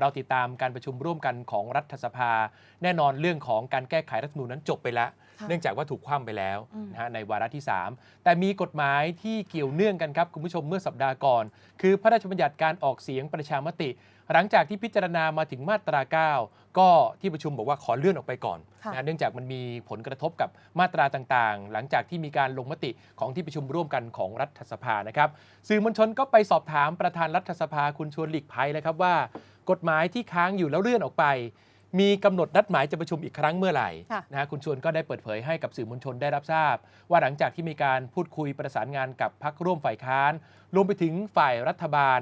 เราติดตามการประชุมร่วมกันของรัฐสภา แน่นอนเรื่องของการแก้ไขรัฐธรรมนูญนั้นจบไปแล้วค่ะเนื่องจากว่าถูกคว่ำไปแล้วอืมนะฮะในวาระที่ 3 แต่มีกฎหมายที่เกี่ยวเนื่องกันครับคุณผู้ชมเมื่อสัปดาห์ก่อน คือพระราชบัญญัติการออกเสียงประชามติ หลังจากที่พิจารณามาถึงมาตรา 9 ก็ที่ประชุมบอกว่าขอเลื่อนออกไปก่อนค่ะนะเนื่องจากมันมีผลกระทบกับมาตราต่างๆ หลังจากที่มีการลงมติของที่ประชุมร่วมกันของรัฐสภานะครับ สื่อมวลชนก็ไปสอบถามประธานรัฐสภาคุณชวนหลีกภัยเลยครับว่า กฎหมายที่ค้างอยู่แล้วเลื่อนออกไป มีกำหนดนัดหมายจะประชุมอีกครั้งเมื่อไหร่ค่ะนะฮะคุณชวนก็ได้เปิดเผยให้กับสื่อมวลชนได้รับทราบ ว่าหลังจากที่มีการพูดคุยประสานงานกับพักร่วมฝ่ายค้านรวมไปถึงฝ่ายรัฐบาล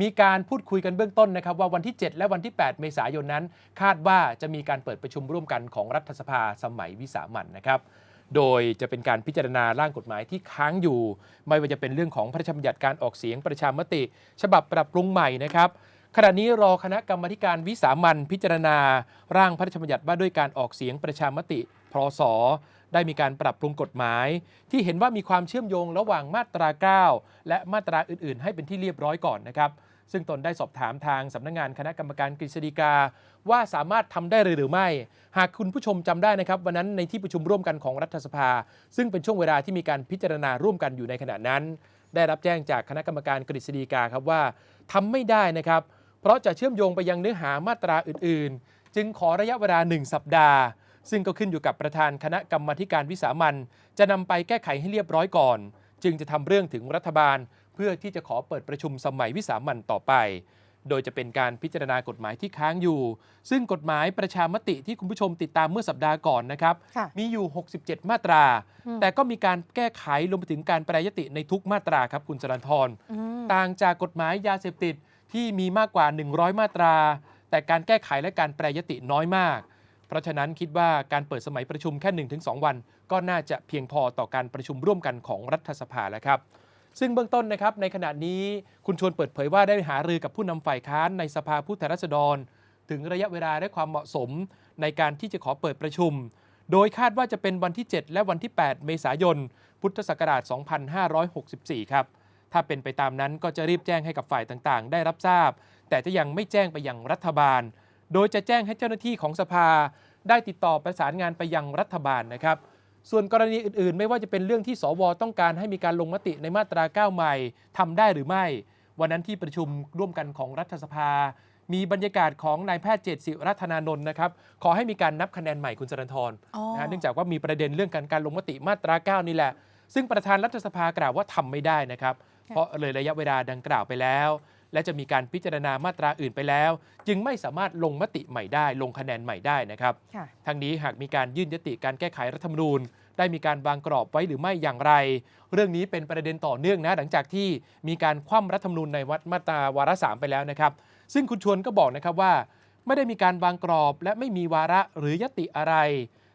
มีการพูดคุยกันเบื้องต้นนะครับ ว่าวันที่ 7 และวันที่ 8 เมษายนนั้น คาดว่าจะมีการเปิดประชุมร่วมกันของรัฐสภาสมัยวิสามันนะครับ โดยจะเป็นการพิจารณาร่างกฎหมายที่ค้างอยู่ ไม่ว่าจะเป็นเรื่องของพระราชบัญญัติการออกเสียงประชามติ ฉบับปรับปรุงใหม่นะครับ ขณะนี้รอคณะกรรมการวิสามันพิจารณา ร่างพระราชบัญญัติว่าด้วยการออกเสียงประชามติ พศ ได้มีการปรับปรุงกฎหมาย ที่เห็นว่ามีความเชื่อมโยงระหว่างมาตรา 9 และมาตราอื่น ๆ ให้เป็นที่เรียบร้อยก่อนนะครับ ซึ่งตนได้สอบถามทางสำนักงานคณะกรรมการกฤษฎีกา ว่าสามารถทำได้หรือไม่ หากคุณผู้ชมจำได้นะครับวันนั้นในที่ประชุมร่วมกันของรัฐสภา ซึ่งเป็นช่วงเวลาที่มีการพิจารณาร่วมกันอยู่ในขณะนั้น ได้รับแจ้งจากคณะกรรมการกฤษฎีกาครับว่าทำไม่ได้นะครับเพราะจะเชื่อมโยงไปยังเนื้อหามาตราอื่น ๆ จึงขอระยะเวลา 1 สัปดาห์ ซึ่งก็ขึ้นอยู่กับประธานคณะกรรมาธิการวิสามันจะนำไปแก้ไขให้เรียบร้อยก่อน จึงจะทำเรื่องถึงรัฐบาล เพื่อที่จะขอเปิดประชุมสมัยวิสามันต่อไป โดยจะเป็นการพิจารณากฎหมายที่ค้างอยู่ ซึ่งกฎหมายประชามติที่คุณผู้ชมติดตามเมื่อสัปดาห์ก่อนนะครับ ค่ะมีอยู่ 67 มาตรา อืม แต่ก็มีการแก้ไขรวมไปถึงการแปรยติในทุกมาตราครับคุณจรันทร อืม ต่างจากกฎหมายยาเสพติด ที่มีมากกว่า 100 มาตรา แต่การแก้ไขและการแปรยติน้อยมาก เพราะฉะนั้นคิดว่าการเปิดสมัยประชุมแค่ 1-2 วัน ก็น่าจะเพียงพอต่อการประชุมร่วมกันของรัฐสภาแล้วครับ ซึ่งเบื้องต้นนะครับในขณะนี้คุณชวนเปิดเผยว่าได้หารือกับผู้นำฝ่ายค้านในสภาผู้แทนราษฎร ถึงระยะเวลาและความเหมาะสม ในการที่จะขอเปิดประชุม โดยคาดว่าจะเป็นวันที่ 7 และวันที่ 8 เมษายน พุทธศักราช 2564 ครับ ถ้าเป็นไปตามนั้นก็จะรีบแจ้งให้กับฝ่ายต่างๆ ได้รับทราบ แต่จะยังไม่แจ้งไปยังรัฐบาล โดยจะแจ้งให้เจ้าหน้าที่ของสภา ได้ติดต่อประสานงานไปยังรัฐบาลนะครับ ส่วนกรณีอื่นๆ ไม่ว่าจะเป็นเรื่องที่สวต้องการให้มีการลงมติในมาตรา 9 ใหม่ทำได้หรือไม่ วันนั้นที่ประชุมร่วมกันของรัฐสภา มีบรรยากาศของนายแพทย์เจตศิรัตนานนท์นะครับขอให้มีการนับคะแนนใหม่คุณจรันทรอ๋อนะฮะเนื่องจากว่ามีประเด็นเรื่องการการลงมติมาตรา 9 นี่แหละ ซึ่งประธานรัฐสภากล่าวว่าทำไม่ได้นะครับเพราะเลยระยะเวลาดังกล่าวไปแล้ว และจะมีการพิจารณามาตราอื่นไปแล้ว จึงไม่สามารถลงมติใหม่ได้ ลงคะแนนใหม่ได้นะครับค่ะทั้งนี้หากมีการยื่นยติการแก้ไขรัฐธรรมนูญ ได้มีการวางกรอบไว้หรือไม่อย่างไร เรื่องนี้เป็นประเด็นต่อเนื่องนะ หลังจากที่มีการคว่ำรัฐธรรมนูญในวัดมาตราวาระสามไปแล้วนะครับ ซึ่งคุณชวนก็บอกนะครับว่า ไม่ได้มีการวางกรอบ และไม่มีวาระหรือยติอะไร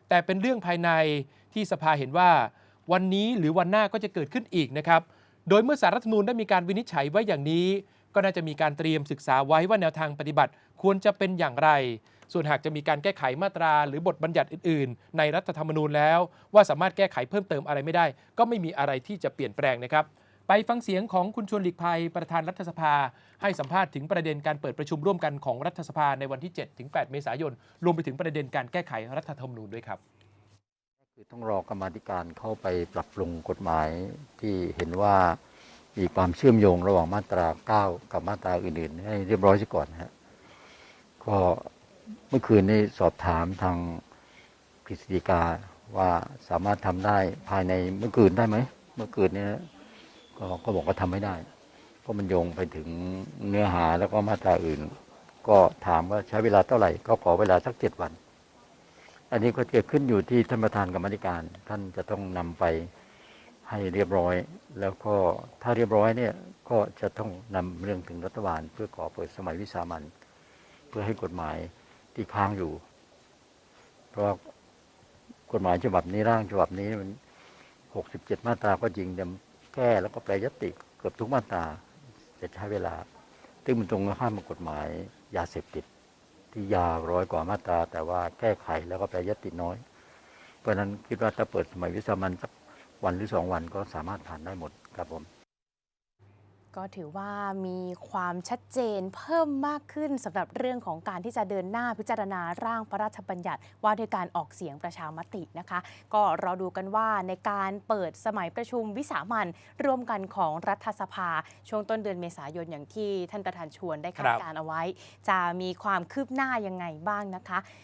แต่เป็นเรื่องภายในที่สภาเห็นว่า วันนี้หรือวันหน้าก็จะเกิดขึ้นอีกนะครับ โดยเมื่อสารรัฐธรรมนูญได้มีการวินิจฉัยไว้อย่างนี้ ก็น่าจะมีการเตรียมศึกษาไว้ว่าแนวทางปฏิบัติควรจะเป็นอย่างไร ส่วนหากจะมีการแก้ไขมาตรา หรือบทบัญญัติอื่น ๆ ในรัฐธรรมนูญแล้ว ว่าสามารถแก้ไขเพิ่มเติมอะไรไม่ได้ ก็ไม่มีอะไรที่จะเปลี่ยนแปลงนะครับไปฟังเสียงของคุณชวนหลีกภัยประธานรัฐสภา ให้สัมภาษณ์ถึงประเด็นการเปิดประชุมร่วมกันของรัฐสภาในวันที่7ถึง8เมษายน รวมไปถึงประเด็นการแก้ไขรัฐธรรมนูญด้วยครับ คือต้องรอกรรมธิการเข้าไปปรับปรุงกฎหมายที่เห็นว่ามีความเชื่อมโยงระหว่างมาตรา 9 กับมาตราอื่นๆ ให้เรียบร้อยซะก่อนนะฮะก็เมื่อคืนนี้สอบถามทางกฤษฎีกาว่าสามารถทำได้ภายในเมื่อคืนได้ไหมเมื่อคืนนี้ก็ก็บอกว่าทำไม่ได้ เพราะมันโยงไปถึงเนื้อหาแล้วก็มาตราอื่น ก็ถามว่าใช้เวลาเท่าไหร่ ก็ขอเวลาสักเจ็ดวัน อันนี้ก็จะขึ้นอยู่ที่ท่านประธานกรรมาธิการ ท่านจะต้องนำไปให้เรียบร้อย แล้วก็ถ้าเรียบร้อยเนี่ยก็จะต้องนำเรื่องถึงรัฐบาล เพื่อขอเปิดสมัยวิสามันเพื่อให้กฎหมายที่ค้างอยู่ เพราะกฎหมายฉบับนี้ร่างฉบับนี้มันหกสิบเจ็ดมาตราก็จริงแต่แก้แล้วก็แปลยติเกือบทุกมาตราจะใช้เวลาซึ่งมันตรงข้ามกับกฎหมายยาเสพติด ที่ยาวร้อยกว่ามาตรา แต่ว่าแก้ไขแล้วก็แปรยติน้อย เพราะฉะนั้นคิดว่าถ้าเปิดสมัยวิสามันสักวันหรือสองวันก็สามารถผ่านได้หมดครับผม ก็ถือว่ามีความชัดเจนเพิ่มมากขึ้นสำหรับเรื่องของการที่จะเดินหน้าพิจารณาร่างพระราชบัญญัติ ว่าด้วยการออกเสียงประชามตินะคะ ก็รอดูกันว่าในการเปิดสมัยประชุมวิสามันร่วมกันของรัฐสภา ช่วงต้นเดือนเมษายนอย่างที่ท่านประธานชวนได้คาดครับการเอาไว้ จะมีความคืบหน้ายังไงบ้างนะคะ